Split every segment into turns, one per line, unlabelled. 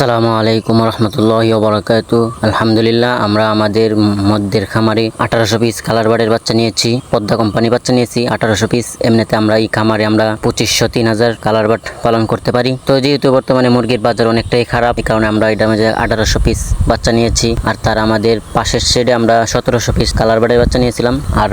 আসসালামু আলাইকুম রহমতুল্লাহ বরাকাতু। আলহামদুলিল্লাহ, আমরা আমাদের মধ্যের খামারে আঠারোশো পিস কালার বার্ডের বাচ্চা নিয়েছি, পদ্মা কোম্পানি বাচ্চা নিয়েছি, আঠারোশো পিস। এমনিতে আমরা এই খামারে আমরা পঁচিশশো তিন হাজার কালার বার্ড পালন করতে পারি। তো যেহেতু বর্তমানে মুরগির বাজার অনেকটাই খারাপ, এই কারণে আমরা এটা মাঝে আঠারোশো পিস বাচ্চা নিয়েছি, আর তার আমাদের পাশের শেডে আমরা সতেরোশো পিস কালার বার্ডের বাচ্চা নিয়েছিলাম, আর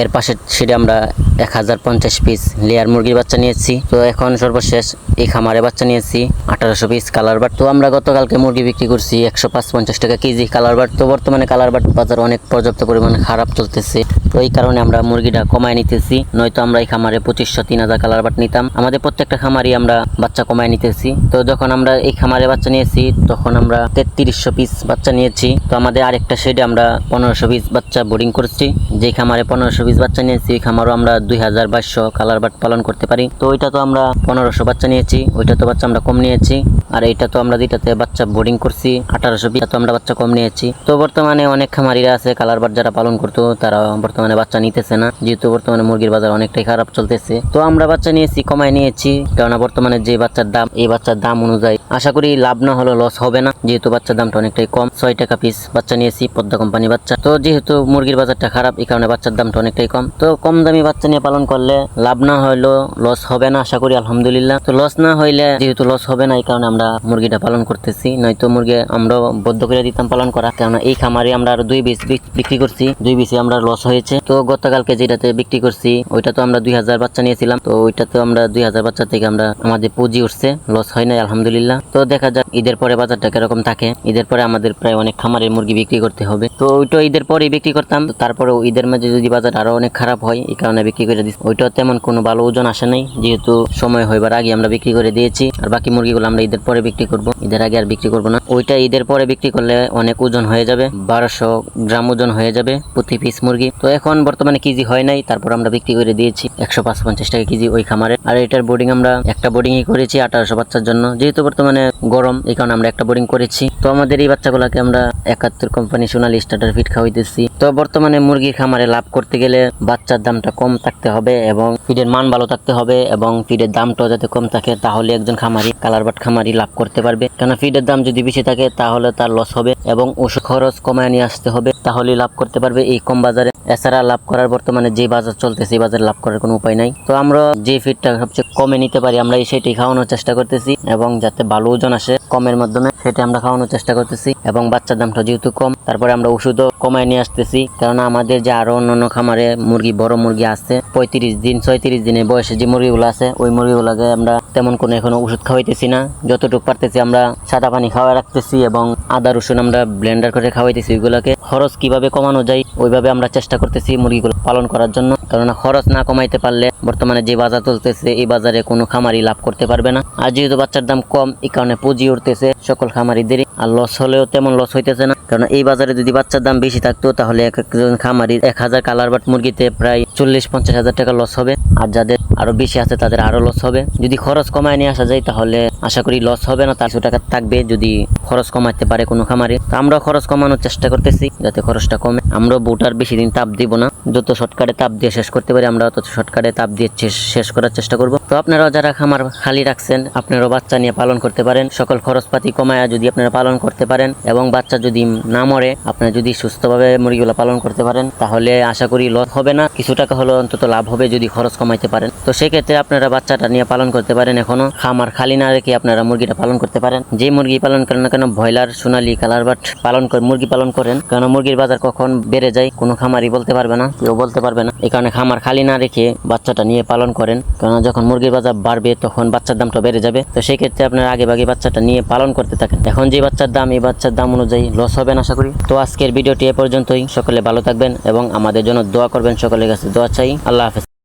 এর পাশের শেডে আমরা এক হাজার পঞ্চাশ পিস লেয়ার মুরগির বাচ্চা নিয়েছি। তো এখন সর্বশেষ এই খামারে বাচ্চা নিয়েছি, আঠারোশো পিস কালার বাট তো আমরা গতকালকে মুরগি বিক্রি করছি একশো পাঁচ পঞ্চাশ টাকা কেজি কালার বাট তো বর্তমানে কালার বাট বাজার অনেক পর্যাপ্ত পরিমাণে খারাপ চলতেছে। তো এই কারণে আমরা মুরগিটা কমায় নিতেছি, নয়তো আমরা এই খামারে পঁচিশশো, তিন হাজার কালার বাট নিতাম। আমাদের প্রত্যেকটা খামারই আমরা বাচ্চা কমায় নিতেছি। তো যখন আমরা এই খামারে বাচ্চা নিয়েছি, তখন আমরা তেত্রিশশো পিস বাচ্চা নিয়েছি। তো আমাদের আরেকটা শেডে আমরা পনেরোশো পিস বাচ্চা বোর্ডিং করছি। যে খামারে পনেরোশো পিস বাচ্চা নিয়েছি খামারও আমরা দুই হাজার বাইশশো কালার বাট পালন করতে পারি। তো ওইটা তো আমরা পনেরোশো বাচ্চা নিয়েছি, ওইটা তো বাচ্চা আমরা কম নিয়েছি। আর এইটা তো আমরা যেটাতে বাচ্চা বোর্ডিং করছি, আঠারোশো পিস তো আমরা বাচ্চা কম নিয়েছি। তো বর্তমানে অনেক খামারিরা আছে কালার বাট যারা পালন করতো, তারা বর্তমানে বাচ্চা নিতেছে না। যেহেতু বর্তমানে মুরগির বাজার অনেকটাই খারাপ চলতেছে। তো আমরা বাচ্চা নিয়েছি, কমায় নিয়েছি, কেননা বর্তমানে যে বাচ্চার দাম, এই বাচ্চার দাম অনুযায়ী আশা করি লাভ না হলে লস হবে না। যেহেতু বাচ্চার দামটা অনেকটাই কম, ছয় টাকা পিস বাচ্চা নিয়েছি, পদ্মা কোম্পানি বাচ্চা। তো যেহেতু মুরগির বাজারটা খারাপ, এই কারণে বাচ্চার দামটা অনেকটাই কম। তো কম দামি বাচ্চা নিয়ে পালন করলে লাভ না হলেও লস হবে না, আশা করি, আলহামদুলিল্লাহ। তো লস না হইলে যেহেতু লস হবে না, এই কারণে আমরা মুরগিটা পালন করতেছি। নয়তো মুরগি আমরা বদ্ধ করে দিতাম পালন করা, কেননা এই খামারে আমরা আরও দুই বিশ বিক্রি করছি। দুই বিশে আমরা লস হয়েছে। তো গতকালকে যেটাতে বিক্রি করছি ওইটা তো আমরা দুই হাজার বাচ্চা নিয়েছিলাম। তো ওইটাতে আমরা দুই হাজার বাচ্চা থেকে আমরা আমাদের পুঁজি উঠছে লস হয় নাই, আলহামদুলিল্লাহ। তো দেখা যাক ঈদের পরে বাজারটা কীরকম থাকে। ঈদের পরে আমাদের প্রায় অনেক খামারের মুরগি বিক্রি করতে হবে। তো ওইটা ঈদের পরে বিক্রি করতাম। তারপরে ঈদের মাঝে যদি বাজার আরও অনেক খারাপ হয়, এই কারণে বিক্রি করে দিচ্ছি ওইটা তেমন কোনো ভালো ওজন আসে নাই, যেহেতু সময় হইবার আগে আমরা বিক্রি করে দিয়েছি। আর বাকি মুরগিগুলো আমরা ঈদের পরে বিক্রি করব। ঈদের আগে আর বিক্রি করব না। ওইটা ঈদের পরে বিক্রি করলে অনেক ওজন হয়ে যাবে, বারোশো গ্রাম ওজন হয়ে যাবে প্রতি পিস মুরগি। তো এখন বর্তমানে কেজি হয় নাই, তারপর আমরা বিক্রি করে দিয়েছি একশো পঞ্চাশ টাকা কেজি ওই খামারে। আর এটার বোর্ডিং আমরা একটা বোর্ডিংই করেছি আঠারোশো বাচ্চার জন্য। যেহেতু বর্তমানে গরম, এই কারণে আমরা একটা বোর্ডিং করেছি। তো আমাদের এই বাচ্চাগুলোকে আমরা একাত্তর কোম্পানি সোনালি স্টার্টার ফিট খাওয়াইতেছি। তো বর্তমানে মুরগির খামারে লাভ করতে গেলে বাচ্চার দামটা কম থাকতে হবে এবং ফিডের মান ভালো থাকতে হবে এবং ফিডের দামটাও যাতে কম থাকে, তাহলে একজন খামারি কালারবাট খামারি লাভ করতে পারবে। কেন ফিডের দাম যদি বেশি থাকে, তাহলে তার লস হবে এবং ওষুধ খরচ কমায় নিয়ে আসতে হবে তাহলে লাভ করতে পারবে এই কম বাজারে। এছাড়া লাভ করার বর্তমানে যে বাজার চলতেছে, এই বাজারে লাভ করার কোনো উপায় নাই। তো আমরা যে ফিডটা সবচেয়ে কমে নিতে পারি, আমরা সেটাই খাওয়ানোর চেষ্টা করতেছি এবং যাতে ভালো ওজন আসে কমের মাধ্যমে, সেটা আমরা খাওয়ানোর চেষ্টা করতেছি এবং বাচ্চার দামটা যেহেতু কম তারপরে আমরা ওষুধও কমায় নিয়ে আসতেছি। কারণ আমাদের যে আরও অন্যান্য খামারে মুরগি, বড় মুরগি আছে, পঁয়ত্রিশ দিন, ছয়ত্রিশ দিনের বয়সে যে মুরগিগুলো আছে, ওই মুরগিগুলোকে আমরা তেমন কোনো এখনও ওষুধ খাওয়াইতেছি না। যতটুকু পারতেছি আমরা সাদা পানি খাওয়া রাখতেছি এবং আদা, রসুন আমরা ব্লেন্ডার করে খাওয়াইতেছি। ওইগুলোকে খরচ কীভাবে কমানো যায় ওইভাবে আমরা চেষ্টা করতেছি মুরগিগুলো পালন করার জন্য। কেননা খরচ না কমাইতে পারলে বর্তমানে যে বাজার চলতেছে, এই বাজারে কোনো খামারি লাভ করতে পারবে না। আর যেহেতু বাচ্চার দাম কম, এই কারণে পুঁজি উঠতেছে সকল খামারিদেরই। আর লস হলেও তেমন লস হইতেছে না। কারণ এই বাজারে যদি বাচ্চার দাম বেশি থাকতো, তাহলে এক একজন খামারি এক হাজার কালার বাট মুরগিতে প্রায় চল্লিশ, পঞ্চাশ হাজার টাকা লস হবে। আর যাদের আরও বেশি আছে, তাদের আরও লস হবে। যদি খরচ কমায় নিয়ে আসা যায়, তাহলে আশা করি লস হবে না। চারশো টাকা থাকবে যদি খরচ কমাইতে পারে কোনো খামারে। তো আমরা খরচ কমানোর চেষ্টা করতেছি, যাতে খরচটা কমে। আমরা বুটার বেশি দিন তাপ দিব না। যত শর্টকাটে তাপ দিয়ে শেষ করতে পারি আমরা তত শর্টকাটে তাপ দিয়ে শেষ- করার চেষ্টা করব। তো আপনারাও যারা খামার খালি রাখছেন, আপনারাও বাচ্চা নিয়ে পালন করতে পারেন। সকল খরচপাতি কমায় যদি আপনারা পালন করতে পারেন, এবং বাচ্চা যদি না মরে, আপনারা যদি সুস্থভাবে মুরগিগুলো পালন করতে পারেন, তাহলে আশা করি লস হবে না। কিছু টাকা হলেও অন্তত লাভ হবে যদি খরচ কমাইতে পারেন। তো সেক্ষেত্রে আপনারা বাচ্চাটা নিয়ে পালন করতে পারেন এখনও। খামার খালি না রেখে আপনারা মুরগিটা পালন করতে পারেন। যে মুরগি পালন করেন না কেন, ব্রয়লার, সোনালী, কালার বাট পালন করে মুরগি পালন করেন। কারণ মুরগির বাজার কখন বেড়ে যায়, কোনো খামারই বলতে পারবে না, কেউ বলতে পারবে না। এই কারণে খামার খালি না রেখে বাচ্চাটা নিয়ে পালন করেন। কারণ যখন মুরগির বাজার বাড়বে, তখন বাচ্চার দামটা বেড়ে যাবে। তো সেই ক্ষেত্রে আপনারা আগে ভাগে বাচ্চাটা নিয়ে পালন করতে থাকেন। এখন যে বাচ্চার দাম, এই বাচ্চার দাম অনুযায়ী লস হবে না, আশা করি। তো আজকের ভিডিওটি এ পর্যন্তই। সকলে ভালো থাকবেন এবং আমাদের জন্য দোয়া করবেন সকলের কাছে। দোয়া চাই আল্লাহ হাফেজ।